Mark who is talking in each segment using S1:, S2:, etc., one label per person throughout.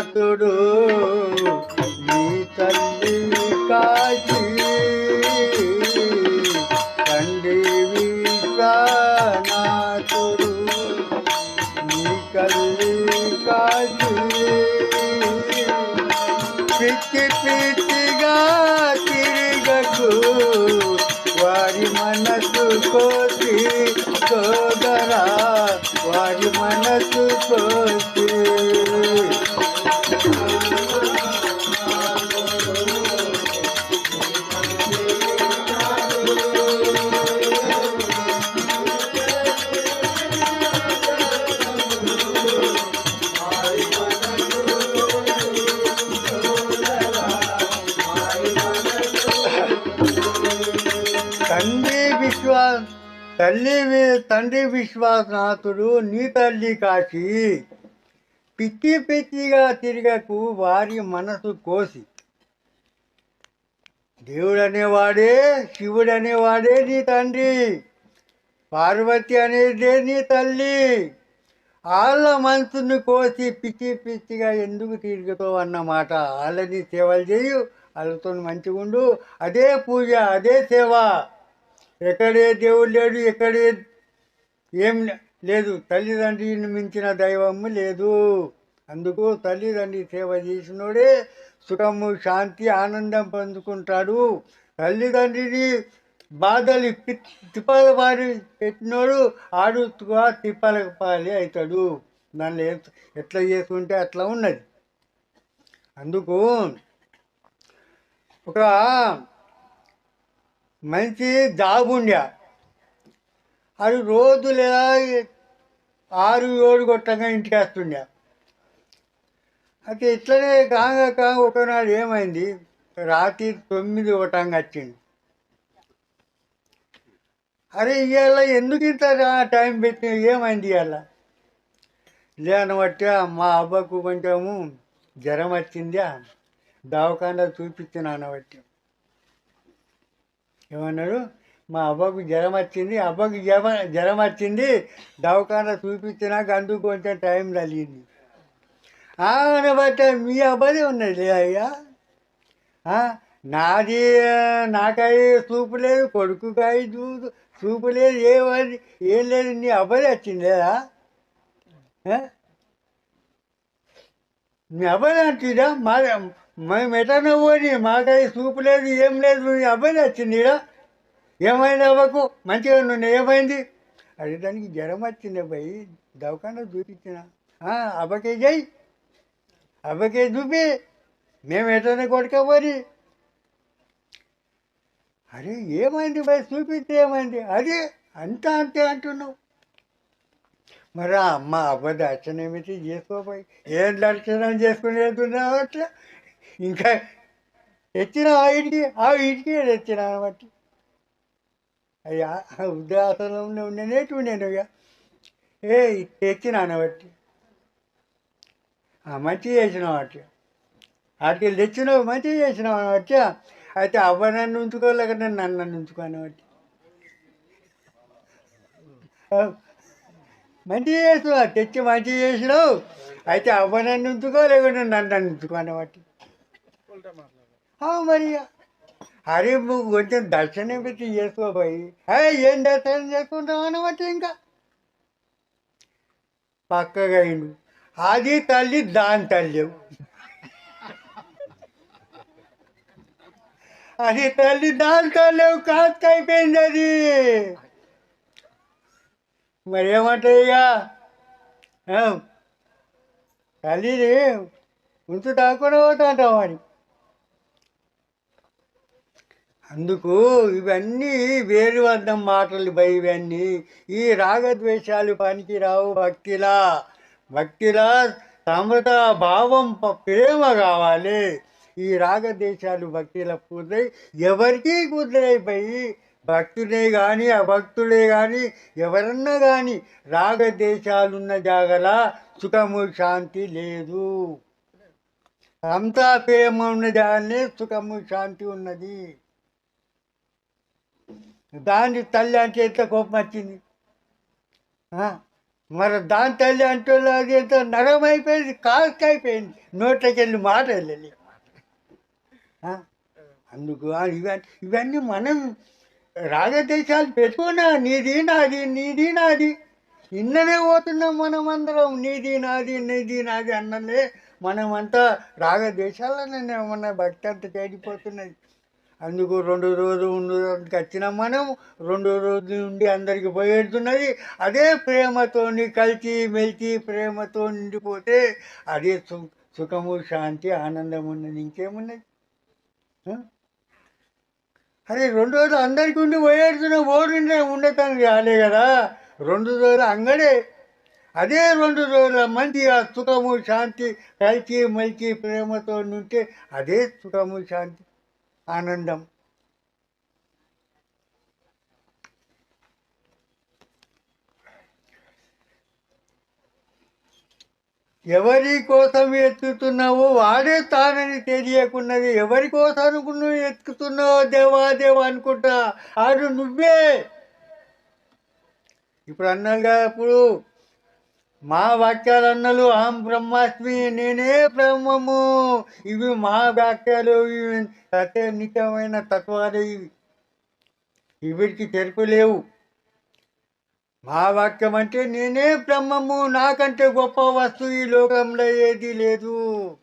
S1: నాథుడు నీ తల్లి కాశీ తండ్రి విశ్వనాథుడు నీ కల్లి కాశీ పిచ్చి పిచ్చిగా తిరిగకు. వారి మనసు కోసి సోదరా వారి మన తల్లి తండ్రి విశ్వాసనాథుడు నీ తల్లి కాశీ. పిచ్చి పిచ్చిగా తిరగకు వారి మనసు కోసి. దేవుడు అనేవాడే శివుడు అనేవాడే నీ తండ్రి. పార్వతి అనేదే నీ తల్లి. వాళ్ళ మనసును కోసి పిచ్చి పిచ్చిగా ఎందుకు తిరుగుతావు అన్నమాట. వాళ్ళని సేవలు చేయు వాళ్ళతో మంచిగా ఉండు అదే పూజ అదే సేవ. ఎక్కడే దేవుడు లేడు ఎక్కడే ఏం లేదు. తల్లిదండ్రిని మించిన దైవము లేదు. అందుకు తల్లిదండ్రి సేవ చేసినోడే సుఖము శాంతి ఆనందం పొందుకుంటాడు. తల్లిదండ్రిని బాధలు తిప్పల పారి పెట్టినోడు ఆడుగా తిప్పలకు పాలి అవుతాడు. దాన్ని ఎట్లా చేసుకుంటే అట్లా ఉన్నది. అందుకు ఒక మంచి జాబ్ అది రోజు లేదా ఆరు ఏడు కొట్టంగా ఇంటికి వస్తుండే అయితే ఇట్లనే కాగా కాంగ ఒకనాడు ఏమైంది? రాత్రి తొమ్మిది కొట్టంగా వచ్చింది. అరే ఇవాళ ఎందుకు ఇంత టైం పెట్టిన? ఏమైంది ఇవాళ లేనబట్టి మా అబ్బకు కొంచెము జ్వరం వచ్చిందా. దవాఖానా చూపించిన బట్టి. ఏమన్నాడు? మా అబ్బాకు జ్వరం వచ్చింది అబ్బాకి జ్వరం జ్వరం వచ్చింది దవాఖాన చూపించినాక అందుకు కొంచెం టైం కలిగింది ఆమెను బట్టి మీ అబ్బాయి ఉన్నది అయ్యా. నాది నాకై చూపు లేదు కొడుకుకాయ చూ చూపు లేదు ఏమది ఏం లేదు నీ అబ్బాయి వచ్చింది లేదా? మీ అబ్బాయి అంటుందా మా మేము ఎటన్నా పోని మాకై చూపు లేదు ఏం లేదు మీ అబ్బాయి వచ్చిందిరా. ఏమైంది అవ్వకు? మంచిగా నువ్వు ఏమైంది? అదే దానికి జ్వరం వచ్చింది అబ్బాయి. దవకాండ చూపించిన. అబ్బకే చేయి అబ్బకే చూపి. మేము ఎటనే కొడుకపోని అరే ఏమైంది భయ్ చూపిస్తే ఏమైంది? అదే అంతా అంతే అంటున్నావు. మరి ఆ అమ్మ అబ్బ దర్శనం ఏమిటి చేసుకోపోయి ఏం దర్శనం చేసుకునేది అట్లా? ఇంకా తెచ్చిన ఆ ఇంటికి ఆ ఇంటికి తెచ్చిన అనమాట. అయ్యా వృద్ధాసనంలో ఉండేనేటు నేను ఇక. ఏ తెచ్చినాను అనబట్టి మంచి చేసినావు అట్లా వాటికి తెచ్చినావు మంచిగా చేసినావు అనబట్టి అయితే అవ్వ నన్ను ఉంచుకోలేక నేను నన్ను ఉంచుకోను బట్టి మంచిగా చేసినావు తెచ్చి మంచిగా చేసినావు. అయితే అవ్వ నన్ను ఉంచుకో లేకుంటే నన్ను నన్ను ఉంచుకోను బట్టి మరి ఇక. అరే నువ్వు కొంచెం దర్శనం పెట్టి చేసుకోపోయి అయ్యి ఏం దర్శనం చేసుకుంటావు అనమాట ఇంకా పక్కగా అయిండు అది తల్లి దాని తల్లి అది తల్లి దాని తల్లి కాస్త అయిపోయింది అది మరి ఏమంటాయి ఇక ఆ, తల్లిది ఉంచు తాకుండా పోతా మరి అందుకు ఇవన్నీ వేరు మాటలు బై ఇవన్నీ. ఈ రాగద్వేషాలు పనికిరావు భక్తిలా. భక్తిలా సమత భావం ప్రేమ కావాలి. ఈ రాగద్వేషాలు భక్తిలా కుదిరాయి ఎవరికీ కుదిరాయి భక్తులే కానీ అభక్తులే కానీ ఎవరన్నా కానీ రాగద్వేషాలున్న జాగల సుఖము శాంతి లేదు. అంతా ప్రేమ ఉన్న జాగనే సుఖము శాంతి ఉన్నది. దాని తల్లి అంటే ఎంత కోపం వచ్చింది? ఆ? మరి దాని తల్లి అంటే అది ఎంత నరమైపోయింది అయిపోయింది కాస్క అయిపోయింది వెళ్ళి మాట వెళ్ళాలి అందుకు ఇవన్నీ ఇవన్నీ మనం రాగదేశాలు పెట్టుకున్నా నీది నాది నీది నాది. ఇన్ననే పోతున్నాం మనం అందరం. నీది నాది నీది నాది అన్నలే మనమంతా రాగదేశాలనే మన భక్తి అంతా చేరిపోతున్నది అందుకు రెండు రోజులు ఉండడానికి వచ్చినాం మనం. రెండు రోజు నుండి అందరికి పోయేడుతున్నది అదే ప్రేమతోని కలిసి మెలిసి ప్రేమతో నిండిపోతే అదే సు సుఖము శాంతి ఆనందం ఉన్నది. ఇంకేమున్నది? అరే రెండు రోజులు అందరికీ ఉండి పోయేడుతున్న ఓడిండే ఉండటానికి రాలే కదా. రెండు రోజులు అంగడే. అదే రెండు రోజుల మంచిగా సుఖము శాంతి కలిసి మలిచి ప్రేమతో ఉంటే అదే సుఖము శాంతి. ఆనందం. ఎవరి కోసం ఎత్తుతున్నావో వాడే తానని తెలియకున్నది. ఎవరి కోసం నువ్వు ఎత్తుకుతున్నావో దేవా దేవా అనుకుంటా. ఆడు నువ్వే. ఇప్పుడు అన్నాడు కదా ఇప్పుడు మా వాక్యాలు అన్నలు అహం బ్రహ్మాస్మి నేనే బ్రహ్మము. ఇవి మా వాక్యాలు ఇవి తత్వాలు. ఇవి ఇవిడికి తెరుపు లేవు. మా వాక్యం అంటే నేనే బ్రహ్మము నాకంటే గొప్ప వస్తువు ఈ లోకంలో ఏది లేదు.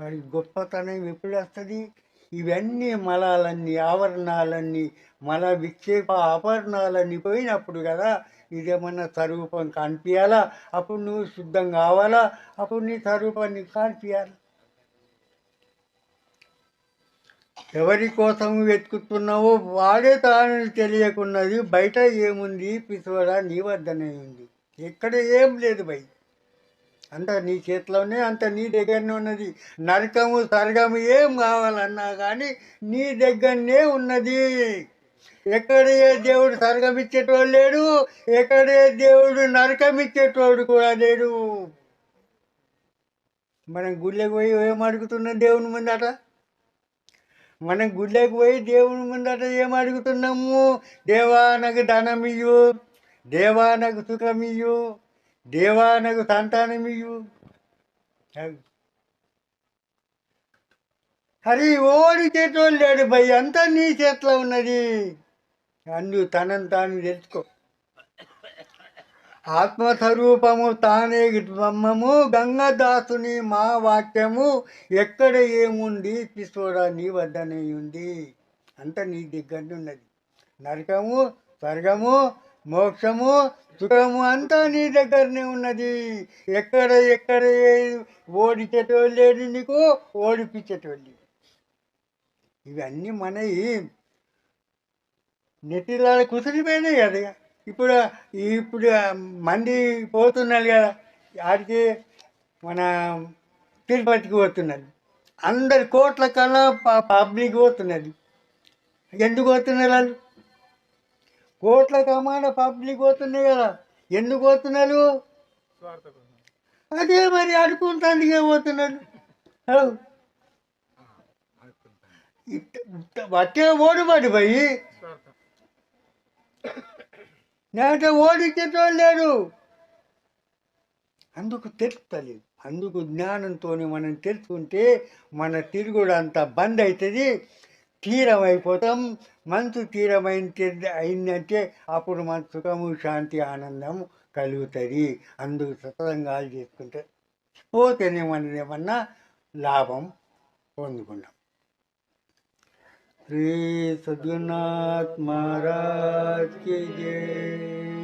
S1: మరి గొప్పతనం ఎప్పుడు వస్తుంది? ఇవన్నీ మలాలన్నీ ఆవరణాలన్నీ మల విక్షేప ఆభరణాలన్నీ పోయినప్పుడు కదా ఇదేమన్నా స్వరూపం కనిపించాలా అప్పుడు నువ్వు శుద్ధం కావాలా? అప్పుడు నీ స్వరూపాన్ని కనిపించాలి ఎవరి కోసం వెతుకుతున్నావో వాడే తాను తెలియకున్నది బయట ఏముంది? పిసువడా నీ వద్దనే ఉంది. ఇక్కడ ఏం లేదు బయట. అంత నీ చేతిలోనే అంత నీ దగ్గరనే ఉన్నది. నరకము సరగము ఏం కావాలన్నా కానీ నీ దగ్గరనే ఉన్నది. ఎక్కడ ఏ దేవుడు సరగం ఇచ్చేటోడు లేడు ఎక్కడ ఏ దేవుడు నరకం ఇచ్చేటోడు కూడా లేడు. మనం గుళ్ళకి పోయి ఏం అడుగుతున్నాం దేవుని ముందట? మనం గుళ్ళకి పోయి దేవుని ముందట ఏం అడుగుతున్నాము? దేవా నాకు ధనం దేవా నాకు దేవా నాకు సంతానం ఇయ్యు హరి ఓడి చేతిలో లేడు భయ్ అంతా నీ చేతిలో ఉన్నది. అందు తనను తాను తెలుసుకో. ఆత్మస్వరూపము తానే బ్రహ్మము గంగదాసుని మా వాక్యము ఎక్కడ ఏముంది పిసోడా నీ వద్దనే ఉంది. అంత నీ దగ్గర ఉన్నది నరకము స్వర్గము మోక్షము సుఖము అంతా నీ దగ్గరనే ఉన్నది. ఎక్కడ ఎక్కడ ఏ- ఓడిచేటోళ్ళు లేడు నీకు? ఓడిపించేటోళ్ళు ఇవన్నీ మనవి నెట్టిలా కుసిరిపోయినాయి కదా. ఇప్పుడు ఇప్పుడు మంది పోతున్నారు కదా. ఆడికి మన తిరుపతికి పోతున్నారు. అందరి కోట్ల కన్నా ప- పబ్లిక్ పోతున్నది ఎందుకు పోతున్నారు వాళ్ళు? కోట్ల కమాన పబ్లిక్ పోతున్నాయి కదా. ఎందుకు పోతున్నారు? అదే మరి అడుకుంటానికి పోతున్నారు? బట్టే ఓడి ఇట్ట- పోయి. నేట ఓడించేటోళ్ళు లేరు అందుకు తెలుస్తలేదు. అందుకు జ్ఞానంతో మనం తెలుసుకుంటే మన తిరుగుడు అంతా బంద్ అవుతుంది. తీరం అయిపోతాం మనసు తీరమైన అయిందంటే అప్పుడు మన సుఖము శాంతి ఆనందం కలుగుతుంది అందుకు సతరంగాలు చేసుకుంటే పోతేనే మనం ఏమన్నా లాభం పొందుకున్నాం श्री सद्गुरुनाथ महाराज की जय